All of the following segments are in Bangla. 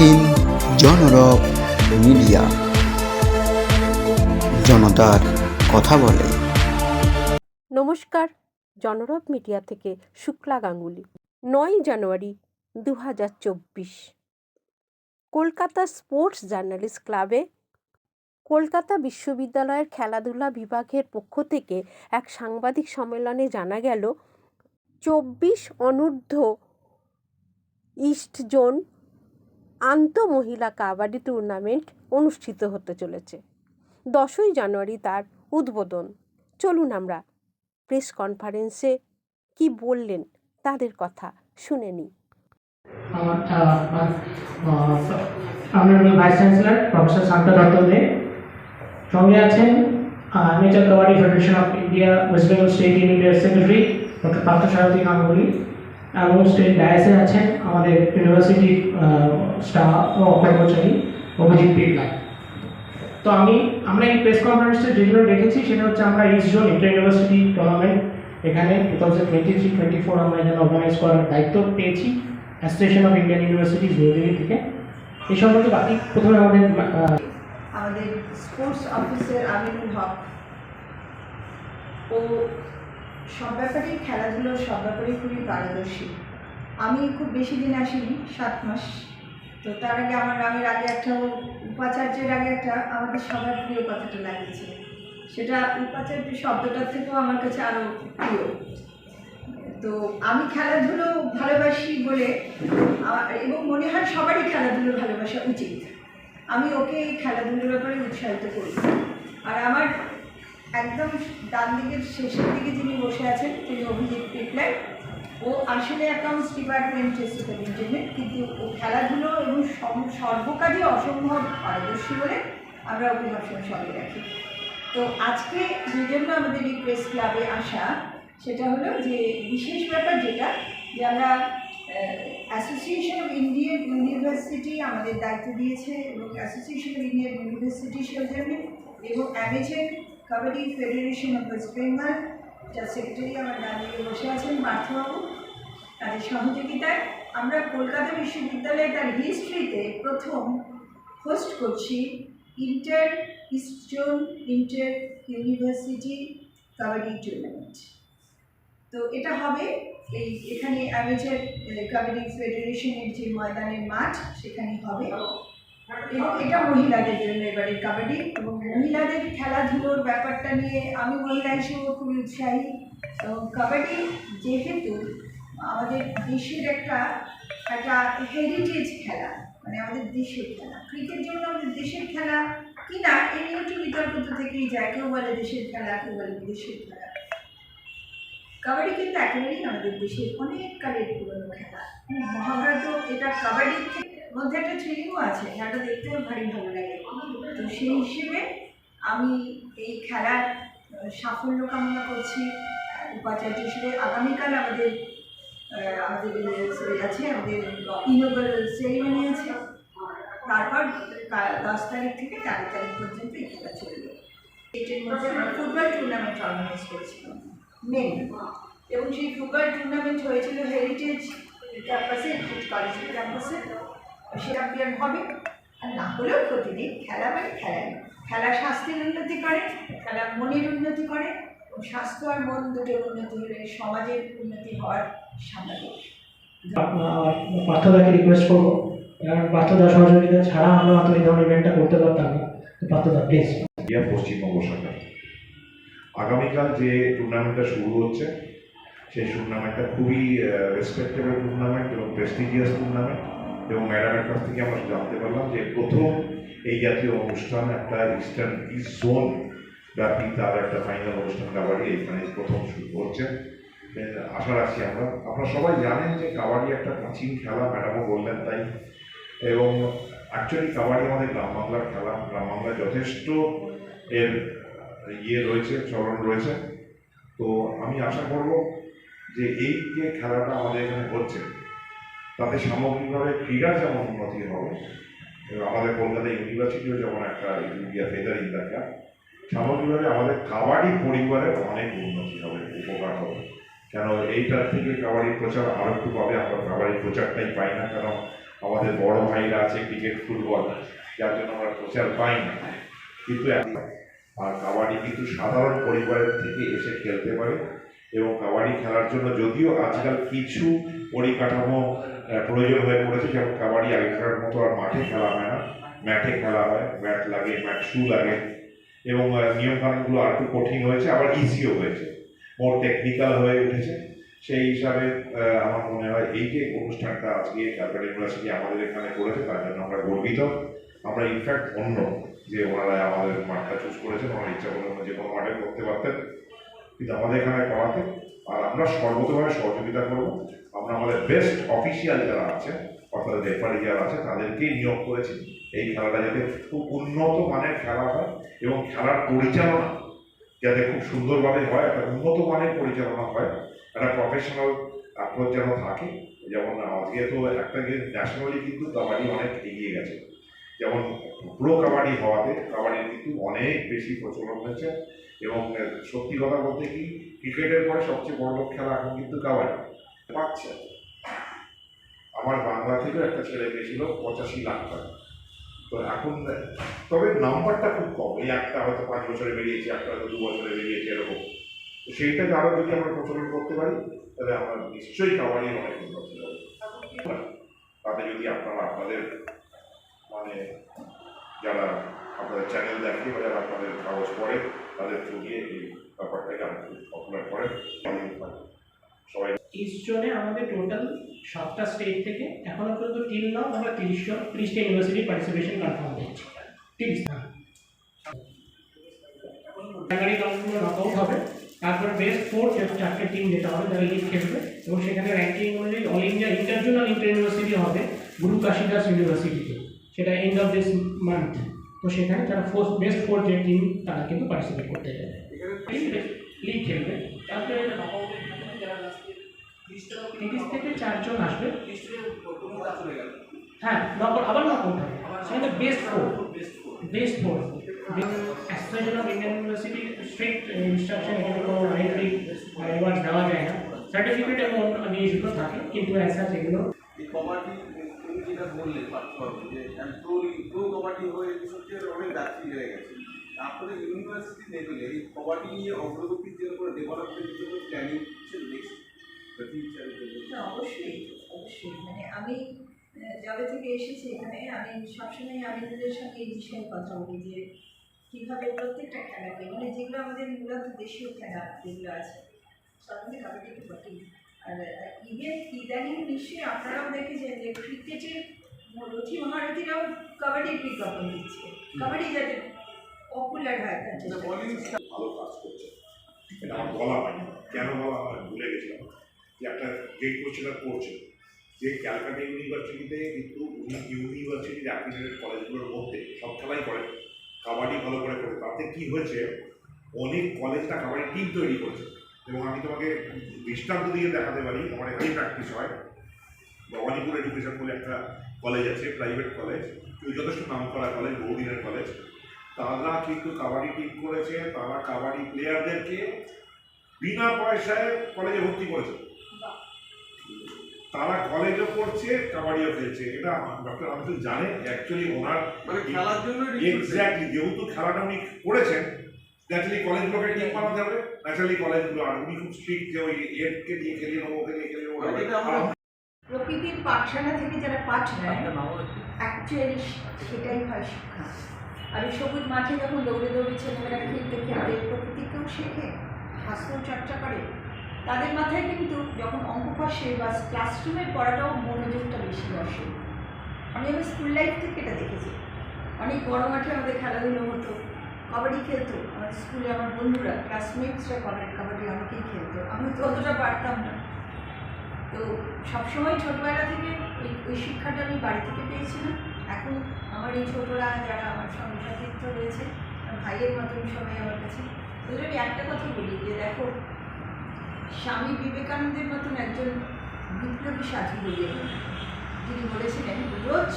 দেখছেন জনরব মিডিয়া। জনতার কথা বলে। নমস্কার, জনরব মিডিয়া থেকে শুক্লা গাঙ্গুলি। নয় জানুয়ারি দু হাজার চব্বিশ। কলকাতা স্পোর্টস জার্নালিস্ট ক্লাবে কলকাতা বিশ্ববিদ্যালয়ের খেলাধুলা বিভাগের পক্ষ থেকে এক সাংবাদিক সম্মেলনে জানা গেল, চব্বিশ অনূর্ধ্ব ইস্ট জোন আন্ত মহিলা কাবাডি টুর্নামেন্ট অনুষ্ঠিত হতে চলেছে। দশই জানুয়ারি তার উদ্বোধন। চলুন আমরা প্রেস কনফারেন্সে কি বললেন তাদের কথা শুনে নিই। অনারেবল সঙ্গে আছেন nature kabaddi federation of India West Bengal state ইউনিয়নের সেক্রেটারি ডক্টর পার্থ সারথী গাঙ্গুলি এবং স্টেট ডায়াসে আছেন আমাদের ইউনিভার্সিটির স্টাফ ও কর্মচারী অভিজিৎ বিড়লা তো আমি, আমরা এই প্রেস কনফারেন্সটা যেগুলো রেখেছি সেটা হচ্ছে আমরা east zone inter university tournament এখানে two thousand twenty three twenty four আমরা এখানে অর্গানাইজ করার দায়িত্ব পেয়েছি association of Indian university New Delhi থেকে। এই সম্পর্কে বাকি প্রথমে আমাদের আমাদের স্পোর্টস অফিসার আমিনুল হক। ও সব ব্যাপারেই খেলাধুলো সব ব্যাপারেই খুবই পারদর্শী। আমি খুব বেশি দিন আসিনি, সাত মাস। তো তার আগে আমার নামের আগে একটা উপাচার্যের আগে একটা আমাদের সবার প্রিয় কথাটা লাগিয়েছে। সেটা উপাচার্য শব্দটার থেকেও আমার কাছে আরও প্রিয়। তো আমি খেলাধুলো ভালোবাসি বলে এবং মনে হয় সবারই খেলাধুলো ভালোবাসা উচিত। আমি ওকে এই খেলাধুলোর ব্যাপারে উৎসাহিত করি। আর আমার একদম ডান দিকের শেষের দিকে যিনি বসে আছেন, তিনি অভিজিৎ পিপলাই ও আসলে অ্যাকাউন্টস ডিপার্টমেন্টের সুপারিনটেন্ডেন্ট কিন্তু ও খেলাধুলো এবং সর্বকাজে অসম্ভব পারদর্শী বলে আমরা ওকে সবসময় সঙ্গে রাখি। তো আজকে যে জন্য আমাদের এই প্রেস ক্লাবে আসা, সেটা হলো যে বিশেষ ব্যাপার যেটা, যে আমরা অ্যাসোসিয়েশন অফ ইন্ডিয়ান ইউনিভার্সিটি আমাদের দায়িত্ব দিয়েছে এবং অ্যাসোসিয়েশন অফ ইন্ডিয়ান ইউনিভার্সিটি সৌজন্যে এবং amateur kabaddi federation of West Bengal যার সেক্রেটারি আমার দাঁড়িয়ে বসে আছেন পার্থবাবু তাদের সহযোগিতায় আমরা কলকাতা বিশ্ববিদ্যালয়ে তার হিস্ট্রিতে প্রথম হোস্ট করছি inter east zone inter university kabaddi tournament তো এটা হবে এই এখানে অ্যামেচার কাবাডি ফেডারেশনের যে ময়দানের মাঠ, সেখানে হবে। এবং এটা মহিলাদের জন্য এবারে কাবাডি এবং মহিলাদের খেলাধুলোর ব্যাপারটা নিয়ে আমি মহিলা হিসেবেও খুবই উৎসাহী। কাবাডি যেহেতু আমাদের দেশের একটা একটা হেরিটেজ খেলা মানে আমাদের দেশের খেলা। ক্রিকেট যেমন আমাদের দেশের খেলা, কি না এই নিয়ে একটু বিতর্ক তো থেকেই যায়, কেউ বলে দেশের খেলা, কেউ বলে বিদেশের খেলা। কাবাডি কিন্তু একেবারেই আমাদের দেশের অনেক কালের পুরনো খেলা। মহাভারত এটা কাবাডির থেকে- মধ্যে একটা থ্রিলিংও আছে খেলাটা দেখতেও ভারী ভালো লাগে। তো সেই হিসেবে আমি এই খেলার সাফল্য কামনা করছি। উপাচার্য হিসেবে আগামীকাল আমাদের আমাদের আছে, আমাদের ইনোগ্রাল সেরিমনি আছে। তারপর দশ তারিখ থেকে তেরো তারিখ পর্যন্ত এই খেলা চলে চলবে। এটার মধ্যে আমরা ফুটবল টুর্নামেন্ট অর্গানাইজ করেছিলাম মেন এবং সেই ফুটবল টুর্নামেন্ট হয়েছিল হেরিটেজ ক্যাম্পাসে কলেজের ক্যাম্পাসে চ্যাম্পিয়ন হবে। আর না হলেও প্রতিদিন খেলা মানে খেলা। খেলা স্বাস্থ্যের উন্নতি করে খেলা মনের উন্নতি করে এবং স্বাস্থ্য আর মন দুটোর উন্নতি হলে সমাজের উন্নতি হওয়ার স্বাভাবিক পার্থদাকে রিকোয়েস্ট করব। কারণ পার্থদা সহযোগিতা ছাড়া আমরা হয়তো এই ধরনের ইভেন্টটা করতে পারতাম না। পার্থদা প্লিজ পশ্চিমবঙ্গ সরকার। আগামীকাল যে টুর্নামেন্টটা শুরু হচ্ছে সেই টুর্নামেন্টটা খুবই রেসপেক্টেবল টুর্নামেন্ট এবং প্রেস্টিজিয়াস টুর্নামেন্ট এবং ম্যাডামের কাছ থেকে আমরা জানতে পারলাম যে প্রথম এই জাতীয় অনুষ্ঠান একটা ইস্টার্ন ইস্ট জোন ব্যাপী তার একটা ফাইনাল অনুষ্ঠান কাবাডি, এখানে প্রথম শুরু এর আশা রাখছি আমরা। আপনারা সবাই জানেন যে কাবাডি একটা প্রাচীন খেলা, ম্যাডামও বললেন তাই। এবং অ্যাকচুয়ালি কাবাডি আমাদের গ্রাম বাংলার খেলা। গ্রাম বাংলায় যথেষ্ট এর ইয়ে রয়েছে, চলন রয়েছে। তো আমি আশা করব যে এই যে খেলাটা আমাদের এখানে হচ্ছে তাতে সামগ্রিকভাবে ক্রীড়ার যেমন উন্নতি হবে আমাদের কলকাতা ইউনিভার্সিটিও যেমন একটা ইন্ডিয়া ফেদার ইন দ্য সামগ্রিকভাবে আমাদের কাবাডি পরিবারের অনেক উন্নতি হবে, উপকার হবে। কেন এইটার থেকে কাবাডির প্রচার আরও একটু পাবে, আমরা কাবাডির প্রচারটাই পাই না, কারণ আমাদের বড় ভাইরা আছে ক্রিকেট ফুটবল যার জন্য আমরা প্রচার পাই না। কিন্তু আর কাবাডি কিন্তু সাধারণ পরিবারের থেকে এসে খেলতে পারে এবং কাবাডি খেলার জন্য যদিও আজকাল কিছু পরিকাঠামো প্রয়োজন হয়ে পড়েছে। যেমন কাবাডি আগেকার মতো আর মাঠে খেলা হয় না। ম্যাটে খেলা হয়, ম্যাট লাগে, ম্যাট শু লাগে এবং নিয়মকানুনগুলো আর একটু কঠিন হয়েছে, আবার ইজিও হয়েছে। মোর টেকনিক্যাল হয়ে উঠেছে। সেই হিসাবে আমার মনে হয় এই যে অনুষ্ঠানটা আজকে ক্যালকাটা ইউনিভার্সিটি আমাদের এখানে করেছে, তার জন্য আমরা গর্বিত। আমরা ইনফ্যাক্ট অন্য যে ওনারা আমাদের মাঠটা চুজ করেছেন, ওনারা ইচ্ছা করলে যে কোনো মাঠে করতে পারতেন। কিন্তু আমাদের এখানে করাতে, আর আমরা সর্বতভাবে সহযোগিতা করব। আমরা আমাদের বেস্ট অফিসিয়াল যারা আছে, অর্থাৎ রেফারি যারা আছে, তাদেরকেই নিয়োগ করেছি। এই খেলাটা যাতে খুব উন্নত মানের খেলা হয় এবং খেলার পরিচালনা যাতে খুব সুন্দরভাবে হয়, একটা উন্নত মানের পরিচালনা হয়, একটা প্রফেশনাল অ্যাপ্রোচ যেন থাকে। যেমন আজকে তো একটা ন্যাশনালি কিন্তু কাবাডি অনেক এগিয়ে গেছে। যেমন প্রো কাবাডি হওয়াতে কাবাডির কিন্তু অনেক বেশি প্রচলন হয়েছে। এবং সত্যি কথা বলতে কি, ক্রিকেটের পরে সবচেয়ে বড় খেলা এখন কিন্তু কাবাডি। পাচ্ছে। আমার বাংলা থেকেও একটা ছেলে পেয়েছিল পঁচাশি লাখ টাকা। তো এখন, তবে নাম্বারটা খুব কম। এই একটা হয়তো পাঁচ বছরে বেরিয়েছে, একটা হয়তো দু বছরে বেরিয়েছে, এরকম। তো সেইটাকে আরও যদি আমরা প্রচলন করতে পারি, তাহলে আমরা নিশ্চয়ই কাবাডির অনেক উন্নতি তাতে যদি আপনারা আপনাদের মানে যারা আপনাদের চ্যানেল দেখে বা যারা আপনাদের কাগজ পড়ে জোনে আমাদের টোটাল সাতটা স্টেট থেকে এখনও পর্যন্ত আমরা তিরিশ জন ইউনিভার্সিটি পার্টিসিপেশন কনফার্ম করছি। হবে। তারপরে বেস্ট ফোর চারটে টিম যেটা হবে তারা লিগ খেলবে এবং সেখানে র্যাঙ্কিং অনুযায়ী all India interzonal inter university হবে গুরু কাশিদাস ইউনিভার্সিটিতে সেটা এন্ড অফ দিস মান্থ তো সেখানে তারা ফোর বেস্ট ফোর যে টিম তারা কিন্তু পার্টিসিপেট করতে যাবে লিগ খেলবে তারপরে তিরিশ থেকে চারজন আসবে হ্যাঁ নকআউট আবার নকআউট হবে সেখানে best four best four association of Indian university strict instruction এখানে কোনো আইনটিক অ্যাওয়ার্ড দেওয়া যায় না সার্টিফিকেট এবং নিয়োজিত থাকে কিন্তু অ্যাসাচ এগুলো কবাডি তুমি যেটা বললে যে প্রো কবাডি হয়ে সত্যি অনেক যাত্রী হয়ে গেছে। তারপরে ইউনিভার্সিটি লেভেলে এই কবাডি নিয়ে অগ্রগতির জন্য কোনো ডেভেলপমেন্টের জন্য প্ল্যানিং নেক্সট অবশ্যই অবশ্যই। মানে আমি যবে থেকে এসেছি এখানে আমি সবসময় আমিনদের সঙ্গে এই বিষয়ে কথা বলি যে কীভাবে প্রত্যেকটা খেলাকে মানে যেগুলো আমাদের মূলত দেশীয় খেলা যেগুলো আছে বটেই আর ইভেন ইদানিং নিশ্চয়ই আপনারাও দেখেছেন যে ক্রিকেটের রথি মহারথীরাও কাবাডির বিজ্ঞাপন দিচ্ছে। কাবাডি যাতে পপুলার হয় তার চেষ্টা বলিং ভালো কাজ করছে। এটা আমার বলা হয়নি। কেন বলা হয় ভুলে গেছিলাম। যে একটা করছে। যে ক্যালকাটা ইউনিভার্সিটিতে কিন্তু উনি ইউনিভার্সিটির অ্যাফিলিয়েটেড কলেজগুলোর মধ্যে সব খেলাই করে। কাবাডি ভালো করে করে। তাতে কি হয়েছে? অনেক কলেজটা কাবাডি টিম তৈরি করেছে। এবং আমি তোমাকে দৃষ্টান্ত দিয়ে দেখাতে পারি আমার এখানেই প্র্যাকটিস হয়। ভবানীপুর এডুকেশন বলে একটা কলেজ আছে প্রাইভেট কলেজ যথেষ্ট নাম করা কলেজ বহুদিনের কলেজ তারা কিন্তু কাবাডি টিম করেছে তারা কাবাডি প্লেয়ারদেরকে বিনা পয়সায় কলেজে ভর্তি করেছে। তারা কলেজও করছে কাবাডিও খেলছে। এটা ডক্টর আমিতুল জানে অ্যাকচুয়ালি ওনার মানে খেলার জন্য এক্স্যাক্টলি যেহেতু খেলাটা উনি করেছেন ন্যাচারালি কলেজগুলোকে টিম বানাতে হবে। ন্যাচারালি কলেজগুলো আর উনি খুব স্ট্রিক্ট যে ওই এডকে দিয়ে খেলিয়ে নেব ওকে দিয়ে খেলিয়ে নেব প্রকৃতির পাঠশালা থেকে যারা পাঠ নেয় অ্যাকচুয়ালি সেটাই হয় শিক্ষা। আর এই সবুজ মাঠে যখন দৌড়ে দৌড়ে ছেলেমেয়েরা খেলতে খেলতে প্রকৃতিকেও শেখে হাস্য চর্চা করে। তাদের মাথায় কিন্তু যখন অঙ্ক কষে বা ক্লাসরুমের পড়াটাও মনোযোগটা বেশি বসে আমি আমার স্কুল লাইফ থেকে এটা দেখেছি। অনেক বড় মাঠে আমাদের খেলাধুলো হতো। কাবাডি খেলতো। আমার স্কুলে আমার বন্ধুরা ক্লাসমেটসরা কাবাডি কাবাডি অনেকেই খেলতো। আমি তো অতটা পারতাম না। তো সবসময় ছোটোবেলা থেকে ওই ওই শিক্ষাটা আমি বাড়ি থেকে পেয়েছিলাম। এখন আমার এই ছোটরা যারা আমার সঙ্গে সাথিত্ব রয়েছে ভাইয়ের মতন সবাই আমার কাছে। ওদের আমি একটা কথা বলি যে দেখো, স্বামী বিবেকানন্দের মতন একজন বিপ্লবী সাধু বলিয়ে তিনি বলেছিলেন, রোজ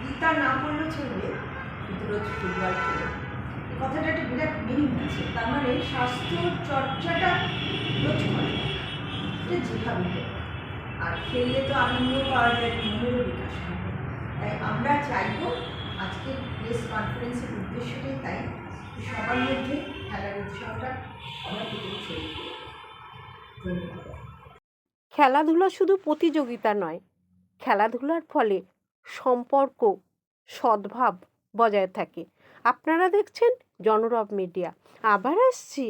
গীতা না পড়লেও চলবে, কিন্তু রোজ ফুটবল খেলে কথাটা একটা বিরাট মিনিং আছে। তার মানে স্বাস্থ্য চর্চাটা রোজ করে। এটা যেভাবে। আর খেললে তো আনন্দ পাওয়া যায়, মনেরও বিকাশ হয় তাই আমরা চাইব আজকের প্রেস কনফারেন্সের উদ্দেশ্যটাই তাই। সবার মধ্যে খেলার উৎসবটা আমরা ছড়িয়ে ধন্যবাদ। খেলাধুলা শুধু প্রতিযোগিতা নয়, খেলাধুলার ফলে সম্পর্ক, সদ্ভাব বজায় থাকে। আপনারা দেখছেন জনরব মিডিয়া আবার আসছি।